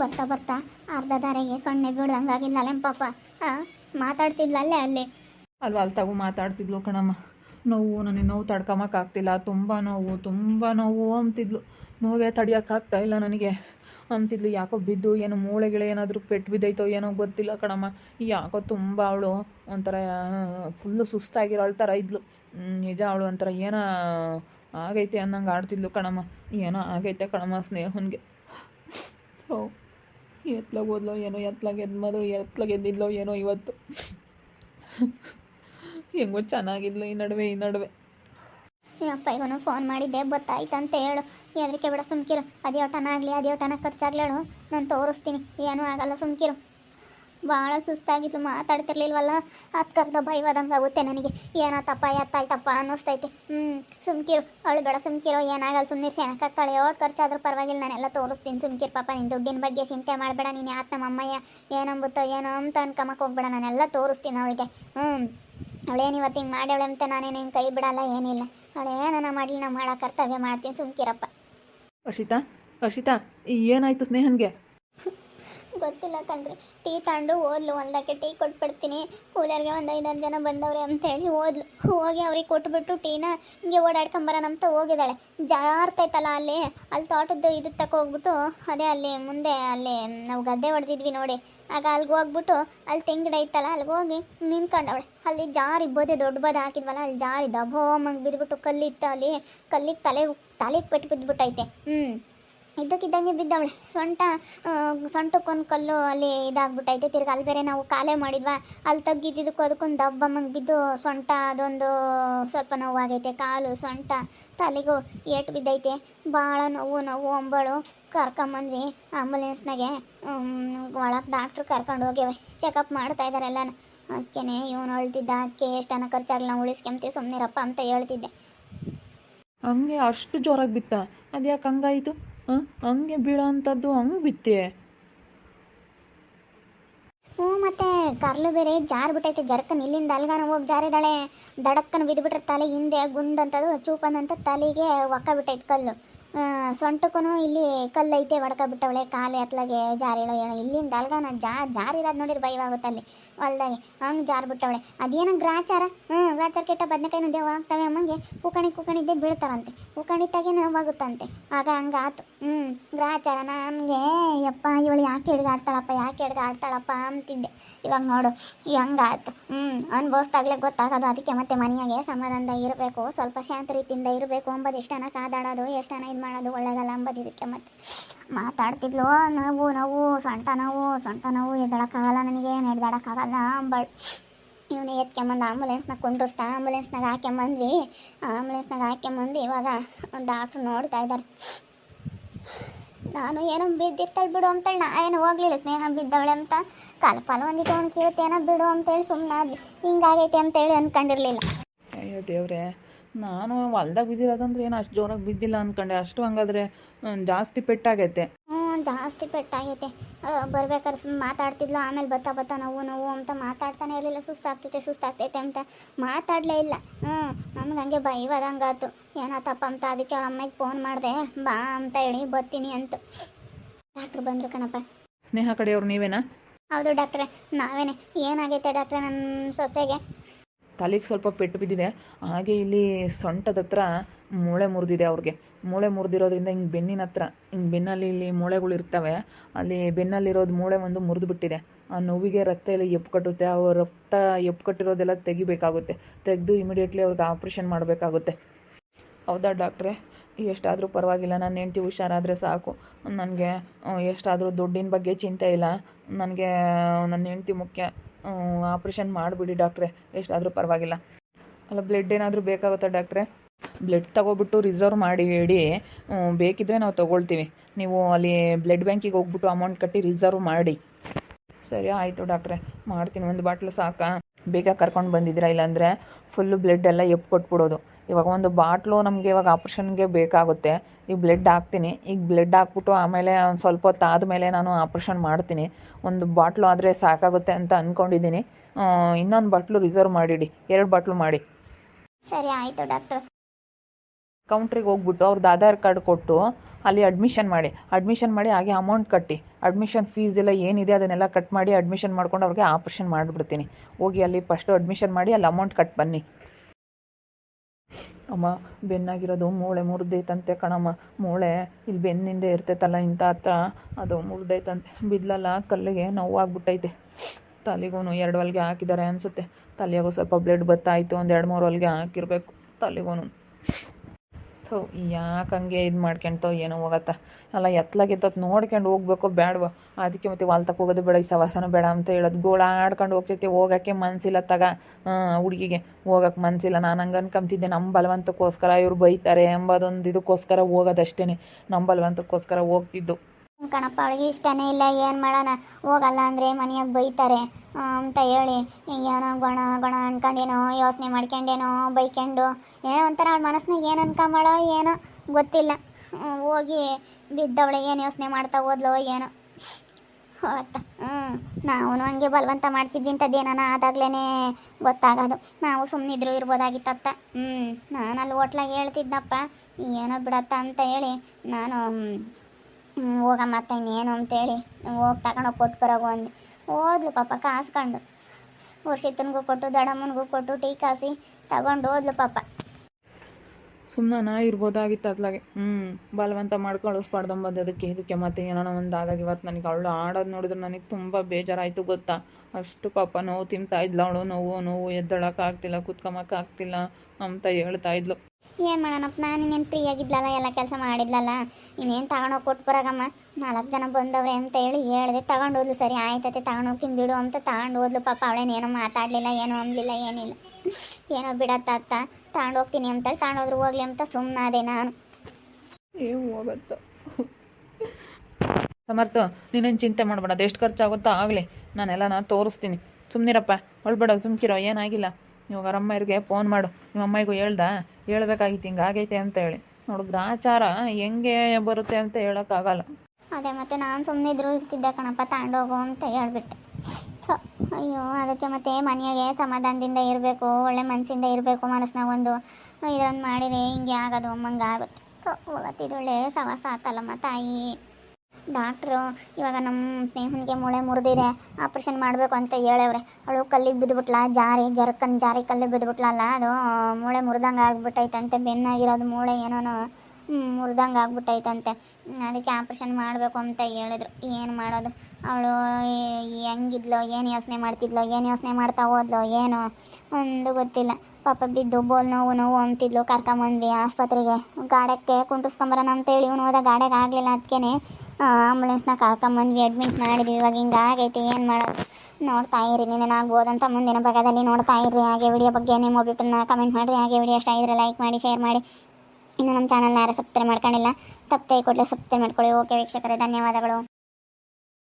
ಬರ್ತಾ ಬರ್ತಾ ಅರ್ಧ ದಾರಿಗೆ ಕಣ್ಣೆ ಬಿಡ್ದಂಗಾಗಿಲ್ಲಲ್ಲ ಪಾಪ? ಹಾಂ ಮಾತಾಡ್ತಿದ್ಲಲ್ಲೇ ಅಲ್ಲಿ ಅಲ್ವಾ, ಅಲ್ಲಿ ತಗೋ ಮಾತಾಡ್ತಿದ್ಲು ಕಣಮ್ಮ. ನೋವು, ನನಗೆ ನೋವು ತಡ್ಕೊಂಬಕ್ಕಾಗ್ತಿಲ್ಲ ತುಂಬ ನೋವು ತುಂಬ ನೋವು ಅಂತಿದ್ಲು. ನೋವೇ ತಡಿಯೋಕ್ಕಾಗ್ತಾ ಇಲ್ಲ ನನಗೆ. ಅಂತಿದ್ಲು, ಯಾಕೋ ಬಿದ್ದು, ಏನು ಮೂಳೆಗಳು ಏನಾದರೂ ಪೆಟ್ಟು ಬಿದ್ದೈತೋ ಏನೋ ಗೊತ್ತಿಲ್ಲ ಕಣಮ್ಮ. ಯಾಕೋ ತುಂಬ ಅವಳು ಒಂಥರ ಫುಲ್ಲು ಸುಸ್ತಾಗಿರೋಳ ಥರ ಇದ್ಲು. ನಿಜ ಅವಳು ಒಂಥರ ಏನೋ ಆಗೈತೆ ಅನ್ನಂಗೆ ಆಡ್ತಿದ್ಲು ಕಣಮ್ಮ. ಏನೋ ಆಗೈತೆ ಕಣಮ್ಮ ಸ್ನೇಹನ್ಗೆ. ಓ ಎತ್ಲಾಗ ಹೋದ್ಲೋ ಏನೋ ಎತ್ಲಾಗ ಎದ್ಮದು ಎತ್ಲಾಗ ಎದ್ದಿದ್ಲೋ ಏನೋ ಇವತ್ತು. ಹೆಂಗೋ ಚೆನ್ನಾಗಿದ್ಲು ಈ ನಡುವೆ ಈ ನಡುವೆ. ಅಪ್ಪ ಇವನು ಫೋನ್ ಮಾಡಿದ್ದೆ, ಗೊತ್ತಾಯ್ತಂತ ಹೇಳು. ಎದರಿಕೆ ಬಿಡ ಸುಮ್ಕಿರು. ಅದೇ ಟನ ಆಗ್ಲಿ ಅದೇ ಟನ ಖರ್ಚಾಗ್ಲೇಳು ನಾನು ತೋರಿಸ್ತೀನಿ. ಏನೂ ಆಗಲ್ಲ ಸುಮ್ಕಿರು. ಭಾಳ ಸುಸ್ತಾಗಿತ್ತು ಮಾತಾಡ್ತಿರ್ಲಿಲ್ವಲ್ಲ? ಅದು ಕರ್ದ ಭಯವಾದಂಗೆ ಆಗುತ್ತೆ ನನಗೆ. ಏನೋ ತಪ್ಪ, ಎತ್ತಾಯ್ತಪ್ಪ ಅನ್ನಿಸ್ತೈತೆ. ಹ್ಞೂ ಸುಮ್ಕಿರು. ಅವಳು ಬೇಡ, ಸುಮ್ಕಿರು. ಏನಾಗಲ್ಲ ಸುಮ್ಮನೆ ಸೆನಕಾಗ್ತಾಳೆ ಏಳು ಖರ್ಚಾದ್ರೂ ಪರವಾಗಿಲ್ಲ. ನಾನೆಲ್ಲ ತೋರಿಸ್ತೀನಿ. ಸುಮ್ಕಿರು ಪಾಪ ನಿನ್ನ ದುಡ್ಡಿನ ಬಗ್ಗೆ ಚಿಂತೆ ಮಾಡಬೇಡ. ನೀನು ಯಾಕೆ ನಮ್ಮ ಅಮ್ಮಯ್ಯ ಏನಂಬುತ್ತೋ ಏನೋ ಅಂತ ಅನ್ಕಮಕ್ಕೆ ಹೋಗ್ಬೇಡ. ನಾನೆಲ್ಲ ತೋರಿಸ್ತೀನಿ ಅವಳಿಗೆ. ಹ್ಞೂ ಅವಳೇನು ಇವತ್ತು ಹಿಂಗೆ ಮಾಡ್ಯವಳೆ ಅಂತ ನಾನೇನು ಹಿಂಗೆ ಕೈ ಬಿಡಲ್ಲ, ಏನಿಲ್ಲ. ಅವಳೇನ ಮಾಡಲಿ ನಾ ಮಾಡೋ ಕರ್ತವ್ಯ ಮಾಡ್ತೀನಿ ಸುಮ್ಕಿರಪ್ಪ. ಅರ್ಷಿತಾ ಅರ್ಷಿತಾ, ಏನಾಯ್ತು ಸ್ನೇಹನ್ಗೆ? ಗೊತ್ತಿಲ್ಲ ಕಣ್ರಿ. ಟೀ ತಗೊಂಡು ಓದ್ಲು, ಒಂದಕ್ಕೆ ಟೀ ಕೊಟ್ಬಿಡ್ತೀನಿ. ಕೂಲರ್ಗೆ ಒಂದು ಐದಾರು ಜನ ಬಂದವ್ರೆ ಅಂತೇಳಿ ಓದ್ಲು. ಹೋಗಿ ಅವ್ರಿಗೆ ಕೊಟ್ಬಿಟ್ಟು ಟೀನ ಹಿಂಗೆ ಓಡಾಡ್ಕೊಂಬರೋಣ ಅಂತ ಹೋಗಿದ್ದಾಳೆ. ಜಾರ್ತೈತಲ್ಲ ಅಲ್ಲಿ. ಅಲ್ಲಿ ತೋಟದ್ದು ಇದು ಹೋಗ್ಬಿಟ್ಟು ಅದೇ ಅಲ್ಲಿ ಮುಂದೆ ಅಲ್ಲಿ ನಾವು ಗದ್ದೆ ಹೊಡೆದಿದ್ವಿ ನೋಡಿ. ಆಗ ಅಲ್ಲಿಗೆ ಹೋಗ್ಬಿಟ್ಟು ಅಲ್ಲಿ ತೆಂಗಿಡ ಇತ್ತಲ್ಲ, ಅಲ್ಲಿಗೆ ಹೋಗಿ ನಿಂತ್ಕೊಂಡವಳೆ. ಅಲ್ಲಿ ಜಾರಿ ಬೋದೆ, ದೊಡ್ಡ ಬೋದೆ ಹಾಕಿದ್ವಲ್ಲ, ಅಲ್ಲಿ ಜಾರಿ ದಬೋಮಂಗೆ ಬಿದ್ದುಬಿಟ್ಟು ಕಲ್ಲಿತ್ತು ಅಲ್ಲಿ. ಕಲ್ಲಿಗೆ ತಲೆ ತಲೆಗೆ ಪೆಟ್ಟು ಬಿದ್ದುಬಿಟ್ಟೈತೆ ಹ್ಞೂ ಇದ್ದಕ್ಕಿದ್ದಂಗೆ ಬಿದ್ದವಳೆ. ಸೊಂಟ ಸೊಂಟಕ್ಕೊಂದು ಕಲ್ಲು ಅಲ್ಲಿ ಇದಾಗ್ಬಿಟ್ಟೈತೆ. ತಿರ್ಗ ಅಲ್ಲಿ ಬೇರೆ ನಾವು ಕಾಲೇ ಮಾಡಿದ್ವಾ. ಅಲ್ಲಿ ತಗ್ಗಿದ್ದಕ್ಕೂ ಅದಕ್ಕೊಂದು ದಬ್ಬಮ್ಮಂಗೆ ಬಿದ್ದು ಸೊಂಟ, ಅದೊಂದು ಸ್ವಲ್ಪ ನೋವಾಗೈತೆ. ಕಾಲು, ಸೊಂಟ, ತಲೆಗೂ ಏಟು ಬಿದ್ದೈತೆ. ಭಾಳ ನೋವು ನೋವು, ಅಂಬಳು. ಕರ್ಕೊಂಬಂದ್ವಿ ಆಂಬುಲೆನ್ಸ್ನಾಗೆ. ಒಳಗೆ ಡಾಕ್ಟ್ರ್ ಕರ್ಕೊಂಡು ಹೋಗ್ಯವೆ. ಚೆಕಪ್ ಮಾಡ್ತಾ ಇದ್ದಾರೆ ಎಲ್ಲನೂ. ಅದಕ್ಕೇನೆ ಇವನು ಅಳ್ತಿದ್ದ. ಅದಕ್ಕೆ ಎಷ್ಟನ ಖರ್ಚಾಗಲ್ಲ ಉಳಿಸ್ಕೊಂತೀವಿ ಸುಮ್ಮನಿರಪ್ಪ ಅಂತ ಹೇಳ್ತಿದ್ದೆ. ಹಂಗೆ ಅಷ್ಟು ಜೋರಾಗಿ ಬಿತ್ತ? ಅದ್ಯಾಕೆ ಹಂಗಾಯಿತು? ಹಂಗೆ ಬೀಳೋ ಅಂಥದ್ದು ಹಂಗೆ ಬಿತ್ತೆ. ಹ್ಞೂ ಮತ್ತೆ ಕರ್ಲು ಬೇರೆ ಜಾರ್ ಬಿಟ್ಟೈತೆ. ಜರ್ಕನ್ ಇಲ್ಲಿಂದ ಅಲ್ಗಾನ ಹೋಗಿ ಜಾರಿದಾಳೆ. ದಡಕ್ಕನ ಬಿದ್ದುಬಿಟ್ರೆ ತಲೆ ಹಿಂದೆ ಗುಂಡಂತದು ಚೂಪನಂತ ತಲೆಗೆ ಒಕ್ಕ ಬಿಟ್ಟೈತೆ ಕಲ್ಲು. ಸೊಂಟಕ್ಕೂ ಇಲ್ಲಿ ಕಲ್ಲು ಐತೆ ಒಡ್ಕ ಬಿಟ್ಟವಳೆ. ಕಾಲು ಎತ್ತಲಾಗೆ ಜಾರಿಳೋ ಏನೋ. ಇಲ್ಲಿಂದ ಅಲ್ಗಾನ ಜಾ, ಜಾರಿರೋದು ನೋಡಿರಿ ಭಯವಾಗುತ್ತೆ ಅಲ್ಲಿ. ಹೊಲ್ದಾಗೆ ಹಂಗೆ ಜಾರ್ ಬಿಟ್ಟವಳೆ. ಅದೇನೋ ಗ್ರಾಚಾರ? ಹ್ಞೂ ಗ್ರಾಚಾರ ಕೆಟ್ಟ ಬದನೆಕಾಯಿ ದೇವ ಆಗ್ತವೆ ಅಮ್ಮಂಗೆ? ಕುಕಣಿ ಕುಕಣಿದ್ದೆ ಬೀಳ್ತಾರಂತೆ. ಕುಕಣಿ ತಾಗೆ ನೋವಾಗುತ್ತಂತೆ. ಆಗ ಹಂಗಾತು. ಹ್ಞೂ ಗ್ರಾಚಾರ ನನಗೆ ಯಪ್ಪ, ಇವಳು ಯಾಕೆ ಹಿಡ್ದಾಡ್ತಾಳಪ್ಪ ಯಾಕೆ ಹಿಡ್ದಾಡ್ತಾಳಪ್ಪ ಅಂತಿದ್ದೆ. ಇವಾಗ ನೋಡು ಹಂಗಾಯ್ತು ಹ್ಞೂ ಅನುಭವಿಸ್ದಾಗಲೇ ಗೊತ್ತಾಗೋದು. ಅದಕ್ಕೆ ಮತ್ತೆ ಮನೆಯಾಗೆ ಸಮಾಧಾನದ ಇರಬೇಕು. ಸ್ವಲ್ಪ ಶಾಂತ ರೀತಿಯಿಂದ ಇರಬೇಕು. ಅಂಬೋದು ಎಷ್ಟನ ಕಾದಾಡೋದು ಎಷ್ಟನ ಇದು ಮಾಡೋದು ಒಳ್ಳೇದಲ್ಲ ಅಂಬೋದು ಇದಕ್ಕೆ ಮತ್ತೆ. ಮಾತಾಡ್ತಿದ್ಲು, ನೋವು ನೋವು, ಸೊಂಟ ನೋವು ಸೊಂಟ ನೋವು, ಎದ್ದಾಳಕ್ಕಾಗಲ್ಲ ನನಗೆ ನಡೆದಾಡಕ್ಕಾಗಲ್ಲ ಅಂಬಳು. ಇವನು ಎತ್ಕೊಂಬಂದು ಆಂಬುಲೆನ್ಸ್ನಾಗ ಕೊಂಡ್ರಸ್ತ. ಆಂಬುಲೆನ್ಸ್ನಾಗ ಹಾಕ್ಯಂಬಂದ್ವಿ ಆಂಬುಲೆನ್ಸ್ನಾಗ ಹಾಕ್ಯಂಬಂದು ಇವಾಗ ಡಾಕ್ಟ್ರು ನೋಡ್ತಾ ಇದ್ದಾರೆ ನಾನು ಏನೋ ಬಿದ್ದಿರ್ತಾಳೆ ಬಿಡು ಅಂತೇಳಿ ನಾ ಏನು ಹೋಗ್ಲಿಲ್ಲ. ಸ್ನೇಹ ಬಿದ್ದವಳೆ ಅಂತ ಕಾಲ ಪಾಲ ಒಂದಿಟ್ಟು ಅವ್ನು ಕೇಳ್ತೇನೋ ಬಿಡು ಅಂತೇಳಿ ಸುಮ್ಮನೆ ಆದ್ವಿ. ಹಿಂಗಾಗೈತೆ ಅಂತೇಳಿ ಅನ್ಕೊಂಡಿರ್ಲಿಲ್ಲ. ಅಯ್ಯೋ ದೇವ್ರೆ, ನಾನು ಹೊಲ್ದಾಗ ಬಿದ್ದಿರೋದಂದ್ರೆ ಏನು ಅಷ್ಟು ಜೋರಾಗಿ ಬಿದ್ದಿಲ್ಲ ಅಂದ್ಕೊಂಡೆ ಅಷ್ಟು ಹಂಗಾದ್ರೆ ಜಾಸ್ತಿ ಪೆಟ್ಟಾಗೈತೆ. ಜಾಸ್ತಿ ಪೆಟ್ಟಾಗೈತೆ. ಬರ್ಬೇಕಾದ್ರೆ ಸುಮ್ಮನೆ ಮಾತಾಡ್ತಿದ್ಲು ಆಮೇಲೆ ಬತ್ತಾ ಬತ್ತಾ ನೋವು ನೋವು ಅಂತ ಮಾತಾಡ್ತಾನೆ ಇರಲಿಲ್ಲ ಸುಸ್ತಾಗ್ತೈತೆ ಸುಸ್ತಾಗ್ತೈತೆ ಅಂತ ಮಾತಾಡಲೇ ಇಲ್ಲ. ಹ್ಞೂ ನಮ್ಗೆ ಹಂಗೆ ಭಯವಾದಂಗಾತು ಏನಾತಪ್ಪ ಅಂತ ಅದಕ್ಕೆ ಅವ್ರ ಅಮ್ಮಗೆ ಫೋನ್ ಮಾಡಿದೆ ಬಾ ಅಂತ ಹೇಳಿ ಬರ್ತೀನಿ ಅಂತ. ಡಾಕ್ಟ್ರು ಬಂದರು ಕಣಪ್ಪ. ಸ್ನೇಹ ಕಡೆಯವ್ರು ನೀವೇನಾ? ಹೌದು ಡಾಕ್ಟ್ರೆ ನಾವೇನೆ. ಏನಾಗೈತೆ ಡಾಕ್ಟ್ರೆ ನನ್ನ ಸೊಸೆಗೆ? ತಲೆಗೆ ಸ್ವಲ್ಪ ಪೆಟ್ಟು ಬಿದ್ದಿದೆ ಹಾಗೆ ಇಲ್ಲಿ ಸೊಂಟದ ಹತ್ರ ಮೂಳೆ ಮುರಿದಿದೆ ಅವ್ರಿಗೆ. ಮೂಳೆ ಮುರಿದಿರೋದ್ರಿಂದ ಹಿಂಗೆ ಬೆನ್ನಿನ ಹತ್ರ, ಹಿಂಗೆ ಬೆನ್ನಲ್ಲಿ ಇಲ್ಲಿ ಮೂಳೆಗಳು ಇರ್ತವೆ. ಅಲ್ಲಿ ಬೆನ್ನಲ್ಲಿರೋದು ಮೂಳೆ ಒಂದು ಮುರಿದು ಬಿಟ್ಟಿದೆ ಆ ನೋವಿಗೆ ರಕ್ತ ಎಲ್ಲ ಎಪ್ಪು ಕಟ್ಟುತ್ತೆ ಆ ರಕ್ತ ಎಪ್ಪು ಕಟ್ಟಿರೋದೆಲ್ಲ ತೆಗಿಬೇಕಾಗುತ್ತೆ. ತೆಗೆದು ಇಮಿಡಿಯೇಟ್ಲಿ ಅವ್ರಿಗೆ ಆಪ್ರೇಷನ್ ಮಾಡಬೇಕಾಗುತ್ತೆ. ಹೌದಾ ಡಾಕ್ಟ್ರೆ? ಎಷ್ಟಾದರೂ ಪರವಾಗಿಲ್ಲ. ನನ್ನ ಹೆಂಡತಿ ಹುಷಾರಾದರೆ ಸಾಕು. ನನಗೆ, ಎಷ್ಟಾದರೂ ದುಡ್ಡಿನ ಬಗ್ಗೆ ಚಿಂತೆ ಇಲ್ಲ. ನನಗೆ ನನ್ನ ಹೆಂಡ್ತಿ ಮುಖ್ಯ. ಆಪ್ರೇಷನ್ ಮಾಡಿಬಿಡಿ ಡಾಕ್ಟ್ರೆ. ಎಷ್ಟಾದರೂ ಪರವಾಗಿಲ್ಲ. ಅಲ್ಲ ಬ್ಲಡ್ ಏನಾದರೂ ಬೇಕಾಗುತ್ತಾ ಡಾಕ್ಟ್ರೆ? ಬ್ಲಡ್ ತಗೊಬಿಟ್ಟು ರಿಸರ್ವ್ ಮಾಡಿ ಇಡಿ ಬೇಕಿದ್ರೆ ನಾವು ತೊಗೊಳ್ತೀವಿ. ನೀವು ಅಲ್ಲಿ ಬ್ಲಡ್ ಬ್ಯಾಂಕಿಗೆ ಹೋಗ್ಬಿಟ್ಟು ಅಮೌಂಟ್ ಕಟ್ಟಿ ರಿಸರ್ವ್ ಮಾಡಿ. ಸರಿ, ಆಯಿತು ಡಾಕ್ಟ್ರೆ. ಮಾಡ್ತೀನಿ. ಒಂದು ಬಾಟ್ಲು ಸಾಕಾ? ಬೇಗ ಕರ್ಕೊಂಡು ಬಂದಿದ್ದೀರಾ? ಇಲ್ಲಾಂದರೆ ಫುಲ್ಲು ಬ್ಲಡ್ ಎಲ್ಲ ಎಪ್ಪು ಕೊಟ್ಬಿಡೋದು. ಇವಾಗ ಒಂದು ಬಾಟ್ಲು ನಮಗೆ ಇವಾಗ ಆಪ್ರೇಷನ್ಗೆ ಬೇಕಾಗುತ್ತೆ. ಈಗ ಬ್ಲಡ್ ಹಾಕ್ತೀನಿ. ಈಗ ಬ್ಲಡ್ ಹಾಕ್ಬಿಟ್ಟು ಆಮೇಲೆ ಒಂದು ಸ್ವಲ್ಪ ಹೊತ್ತು ಆದಮೇಲೆ ನಾನು ಆಪ್ರೇಷನ್ ಮಾಡ್ತೀನಿ. ಒಂದು ಬಾಟ್ಲು ಆದರೆ ಸಾಕಾಗುತ್ತೆ ಅಂತ ಅಂದ್ಕೊಂಡಿದ್ದೀನಿ ಇನ್ನೊಂದು ಬಾಟ್ಲು ರಿಸರ್ವ್ ಮಾಡಿಡಿ. ಎರಡು ಬಾಟ್ಲು ಮಾಡಿ. ಸರಿ ಆಯಿತು ಡಾಕ್ಟರ್. ಕೌಂಟ್ರಿಗೆ ಹೋಗ್ಬಿಟ್ಟು ಅವ್ರದ್ದು ಆಧಾರ್ ಕಾರ್ಡ್ ಕೊಟ್ಟು ಅಲ್ಲಿ ಅಡ್ಮಿಷನ್ ಮಾಡಿ. ಅಡ್ಮಿಷನ್ ಮಾಡಿ ಹಾಗೆ ಅಮೌಂಟ್ ಕಟ್ಟಿ. ಅಡ್ಮಿಷನ್ ಫೀಸ್ ಎಲ್ಲ ಏನಿದೆ ಅದನ್ನೆಲ್ಲ ಕಟ್ ಮಾಡಿ ಅಡ್ಮಿಷನ್ ಮಾಡ್ಕೊಂಡು ಅವ್ರಿಗೆ ಆಪ್ರೇಷನ್ ಮಾಡಿಬಿಡ್ತೀನಿ. ಹೋಗಿ ಅಲ್ಲಿ ಫಸ್ಟು ಅಡ್ಮಿಷನ್ ಮಾಡಿ ಅಲ್ಲಿ ಅಮೌಂಟ್ ಕಟ್ ಬನ್ನಿ. ಅಮ್ಮ, ಬೆನ್ನಾಗಿರೋದು ಮೂಳೆ ಮುರಿದೈತಂತೆ ಕಣಮ್ಮ. ಮೂಳೆ ಇಲ್ಲಿ ಬೆನ್ನಿಂದ ಇರ್ತೈತಲ್ಲ ಇಂಥ ಹತ್ರ. ಅದು ಮುರಿದೈತಂತೆ. ಬಿದ್ಲಲ್ಲ, ಕಲ್ಲಿಗೆ ನೋವಾಗ್ಬಿಟ್ಟೈತೆ. ತಲೆಗೂ ಎರಡು ಹೊಲಿಗೆ ಹಾಕಿದ್ದಾರೆ ಅನಿಸುತ್ತೆ. ತಲೆಗೂ ಸ್ವಲ್ಪ ಬ್ಲಡ್ ಬತ್ತಾಯಿತು, ಒಂದು ಎರಡು ಮೂರು ಹೊಲಿಗೆ ಹಾಕಿರ್ಬೇಕು. ತಲೆಗೂ ಥು ಯಾಕೆ ಹಂಗೆ ಇದು ಮಾಡ್ಕೊಂತೋ ಏನೋ ಹೋಗತ್ತ. ಅಲ್ಲ ಎತ್ತಲಾಗಿತ್ತತ್ ನೋಡ್ಕೊಂಡು ಹೋಗ್ಬೇಕು ಬೇಡವ ಅದಕ್ಕೆ ಮತ್ತೆ ವಾಲ್ತಕ್ಕೆ ಹೋಗೋದು ಬೇಡ, ಈ ಸವಾಸನ ಬೇಡ ಅಂತ ಹೇಳೋದು. ಗೋಳ ಆಡ್ಕೊಂಡು ಹೋಗ್ತೈತೆ, ಹೋಗೋಕ್ಕೆ ಮನಸ್ಸಿಲ್ಲ ತಗ. ಹುಡುಗಿಗೆ ಹೋಗಕ್ಕೆ ಮನಸ್ಸಿಲ್ಲ ನಾನು ಹಂಗೆ ಅನ್ಕೊಂತಿದ್ದೆ ನಮ್ಮ ಬಲವಂತಕ್ಕೋಸ್ಕರ ಇವ್ರು ಬೈತಾರೆ ಎಂಬುದೊಂದು ಇದಕ್ಕೋಸ್ಕರ ಹೋಗೋದಷ್ಟೇ ನಮ್ಮ ಬಲವಂತಕ್ಕೋಸ್ಕರ ಹೋಗ್ತಿದ್ದು. ಕಣಪ್ಪ, ಅವಳಿಗೆ ಇಷ್ಟನೇ ಇಲ್ಲ, ಏನು ಮಾಡೋಣ? ಹೋಗಲ್ಲ ಅಂದರೆ ಮನೆಯಾಗ ಬೈತಾರೆ. ಅಂತ ಹೇಳಿ ಏನೋ ಗೊಣ ಗೊಣ ಅನ್ಕೊಂಡೇನೋ, ಯೋಚನೆ ಮಾಡ್ಕೊಂಡೇನೋ, ಬೈಕೊಂಡು. ಏನೋ ಒಂಥರ ಅವಳ ಮನಸ್ಸಿನಾಗ ಏನು ಅನ್ಕೊಂಬಾಳೋ ಏನೋ ಗೊತ್ತಿಲ್ಲ. ಹೋಗಿ ಬಿದ್ದವಳೆ ಏನು ಯೋಚನೆ ಮಾಡ್ತಾ ಹೋದ್ಲೋ ಏನೋ. ಹೋಗ್ತಾ ಹ್ಞೂ ನಾವು ಹಂಗೆ ಬಲವಂತ ಮಾಡ್ತಿದ್ವಿ ಏನಾನ ಆದಾಗ್ಲೇ ಗೊತ್ತಾಗೋದು. ನಾವು ಸುಮ್ಮನಿದ್ರು ಇರ್ಬೋದಾಗಿತ್ತಪ್ಪ ಹ್ಞೂ ನಾನು ಅಲ್ಲಿ ಹೋಟ್ಲಾಗ ಹೇಳ್ತಿದ್ನಪ್ಪ, ಏನೋ ಬಿಡತ್ತ ಅಂತ ಹೇಳಿ, ನಾನು ಹೋಗಮ್ಮ ಅತ್ತ, ಇನ್ನೇನು ಅಂತೇಳಿ. ಹೋಗಿ ತಗೊಂಡೋಗಿ ಕೊಟ್ಟು ಬರೋಗು ಅಂದು. ಹೋದ್ಲು ಪಾಪ, ಕಾಸ್ಕೊಂಡು. ವರ್ಷಿತನಿಗೂ ಕೊಟ್ಟು, ದಡಮ್ಮನಿಗೂ ಕೊಟ್ಟು, ಟೀ ಕಾಸಿ ತಗೊಂಡು ಹೋದ್ಲು ಪಾಪ. ಸುಮ್ಮನೆ ಇರ್ಬೋದಾಗಿತ್ತು ಅದ್ಲಾಗೆ. ಹ್ಞೂ ಬಲವಂತ ಮಾಡ್ಕೊಳಿಸ್ಬಾರ್ದಂಬದು ಅದಕ್ಕೆ ಇದಕ್ಕೆ ಮತ್ತೆ ಏನೋ ಒಂದು ಆದಾಗ ಇವತ್ತು ನನಗೆ ಅವಳು ಆಡೋದು ನೋಡಿದ್ರೆ ನನಗೆ ತುಂಬ ಬೇಜಾರಾಯಿತು ಗೊತ್ತಾ. ಅಷ್ಟು ಪಾಪ ನೋವು ತಿಂತಾ ಇದ್ಲು. ಅವಳು ನೋವು ನೋವು ಎದ್ದಳಕ್ಕಾಗ್ತಿಲ್ಲ ಕುತ್ಕೊಂಬಕ್ಕಾಗ್ತಿಲ್ಲ ಅಂತ ಹೇಳ್ತಾ ಇದ್ಲು. ಏನು ಮಾಡೋಣಪ್ಪ ನಾನು ಇನ್ನೇನು ಫ್ರೀ ಆಗಿದ್ಲಲ್ಲ ಎಲ್ಲ ಕೆಲಸ ಮಾಡಿದ್ಲಲ್ಲ. ಇನ್ನೇನು ತಗೊಂಡೋಗಿ ಕೊಟ್ಟು ಬರೋಗಮ್ಮ. ನಾಲ್ಕು ಜನ ಬಂದವ್ರೆ ಅಂತ ಹೇಳಿ ಹೇಳಿದೆ ತಗೊಂಡು ಹೋದ್ಲು ಸರಿ ಆಯ್ತತೆ ತಗೊಂಡು ಹೋಗ್ತೀನಿ ಬಿಡು ಅಂತ ತಗೊಂಡು ಹೋದ್ಲು. ಪಾಪ ಅವಳೇನೇನೋ ಮಾತಾಡಲಿಲ್ಲ ಏನೂ ಅಂಬಲಿಲ್ಲ ಏನಿಲ್ಲ. ಏನೋ ಬಿಡತ್ತ ಅತ್ತ. ತಗೊಂಡು ಹೋಗ್ತೀನಿ ಅಂತೇಳಿ ತಗೊಂಡೋದ್ರು ಹೋಗ್ಲಿ ಅಂತ ಸುಮ್ಮನಾದೆ ನಾನು. ಏನು ಹೋಗತ್ತ? ಸಮರ್ಥ ನೀನೇನು ಚಿಂತೆ ಮಾಡಬೇಡ. ಅದೆಷ್ಟು ಖರ್ಚಾಗುತ್ತೋ ಆಗಲಿ. ನಾನೆಲ್ಲ ನಾನು ತೋರಿಸ್ತೀನಿ. ಸುಮ್ಮನಿರಪ್ಪ ಹೊಳ್ಬೇಡ ಸುಮ್ಕಿರೋ. ಏನಾಗಿಲ್ಲ. ಇವಾಗ ಅಮ್ಮಯ್ರಿಗೆ ಫೋನ್ ಮಾಡು. ನಿಮ್ಮ ಅಮ್ಮಯ್ಗೂ ಹೇಳ್ದ? ಹೇಳ್ಬೇಕಾಗಿತ್ತು, ಹಿಂಗೆ ಆಗೈತೆ ಅಂತ ಹೇಳಿ. ನೋಡು ಗ್ರಾಚಾರ ಹೆಂಗೆ ಬರುತ್ತೆ ಅಂತ ಹೇಳೋಕ್ಕಾಗಲ್ಲ. ಅದೇ ಮತ್ತೆ ನಾನು ಸುಮ್ಮನಿದ್ರು ಇರ್ತಿದ್ದೆ ಕಣಪ್ಪ ತಗೊಂಡೋಗು ಅಂತ ಹೇಳ್ಬಿಟ್ಟೆ. ಅಯ್ಯೋ, ಅದಕ್ಕೆ ಮತ್ತೆ ಮನೆಯಾಗೆ ಸಮಾಧಾನದಿಂದ ಇರಬೇಕು, ಒಳ್ಳೆ ಮನಸ್ಸಿಂದ ಇರಬೇಕು ಮನಸ್ಸಿನಾಗ ಒಂದು ಇದೊಂದು ಮಾಡಿದ್ರೆ ಹಿಂಗೆ ಆಗೋದು ಅಮ್ಮಂಗೆ ಆಗುತ್ತೆ. ಸೊ ಹೋಗತ್ತಿದೊಳ್ಳೆ ಸವಾಸ ಆತಲ್ಲಮ್ಮ ತಾಯಿ. ಡಾಕ್ಟ್ರು, ಇವಾಗ ನಮ್ಮ ಸ್ನೇಹನಿಗೆ ಮೂಳೆ ಮುರಿದಿದೆ, ಆಪ್ರೇಷನ್ ಮಾಡಬೇಕು ಅಂತ ಹೇಳವ್ರೆ. ಅವಳು ಕಲ್ಲಿಗೆ ಬಿದ್ದುಬಿಟ್ಲ ಜಾರಿ, ಜರ್ಕನ್ ಜಾರಿ ಕಲ್ಲಿಗೆ ಬಿದ್ದುಬಿಟ್ಲಲ್ಲ ಅದು ಮೂಳೆ ಮುರಿದಂಗೆ ಆಗ್ಬಿಟ್ಟೈತಂತೆ, ಬೆನ್ನಾಗಿರೋದು ಮೂಳೆ ಏನೋ ಮುರಿದಂಗೆ ಆಗ್ಬಿಟ್ಟೈತಂತೆ. ಅದಕ್ಕೆ ಆಪ್ರೇಷನ್ ಮಾಡಬೇಕು ಅಂತ ಹೇಳಿದ್ರು. ಏನು ಮಾಡೋದು? ಅವಳು ಹೆಂಗಿದ್ಲೋ, ಏನು ಯೋಚನೆ ಮಾಡ್ತಿದ್ಲೋ, ಏನು ಯೋಚನೆ ಮಾಡ್ತಾ ಹೋದ್ಲೋ, ಏನೋ, ಒಂದು ಗೊತ್ತಿಲ್ಲ. ಪಾಪ ಬಿದ್ದು ಬೋಲ್ ನೋವು ನೋವು ಅಂತಿದ್ಲು ಕರ್ಕೊಂಬಂದ್ವಿ ಆಸ್ಪತ್ರೆಗೆ. ಗಾಡಕ್ಕೆ ಕುಂಟಿಸ್ಕೊಂಬರೋಣ ಅಂತೇಳಿ ಇವನು ಹೋದ ಗಾಡಿಗೆ ಆಗಲಿಲ್ಲ ಅದಕ್ಕೇ ಆಂಬುಲೆನ್ಸ್ನ ಕರ್ಕೊಂಬಂದ್ವಿ ಅಡ್ಮಿಟ್ ಮಾಡಿದ್ವಿ. ಇವಾಗ ಹಿಂಗೆ ಆಗೈತೆ, ಏನು ಮಾಡೋದು? ನೋಡ್ತಾ ಇರಿ ನೀನೇನಾಗ್ಬೋದಂತ ಮುಂದಿನ ಭಾಗದಲ್ಲಿ ನೋಡ್ತಾ ಇರಿ. ಹಾಗೆ ವಿಡಿಯೋ ಬಗ್ಗೆ ನಿಮ್ಮ ಒಬ್ಬಿಟ್ಟನ್ನ ಕಮೆಂಟ್ ಮಾಡಿರಿ. ಹಾಗೆ ವಿಡಿಯೋ ಇಷ್ಟ ಆಗಿದ್ರೆ ಲೈಕ್ ಮಾಡಿ ಶೇರ್ ಮಾಡಿ. ಇನ್ನು ನಮ್ಮ ಚಾನಲ್ನ ಯಾರು ಸಬ್ಸ್ಕ್ರೈಬ್ ಮಾಡ್ಕೊಂಡಿಲ್ಲ, ತಪ್ಪದೆ ಕೊಡಲಿ ಸಬ್ಸ್ಕ್ರೈಬ್ ಮಾಡ್ಕೊಳ್ಳಿ. ಓಕೆ ವೀಕ್ಷಕರೇ, ಧನ್ಯವಾದಗಳು.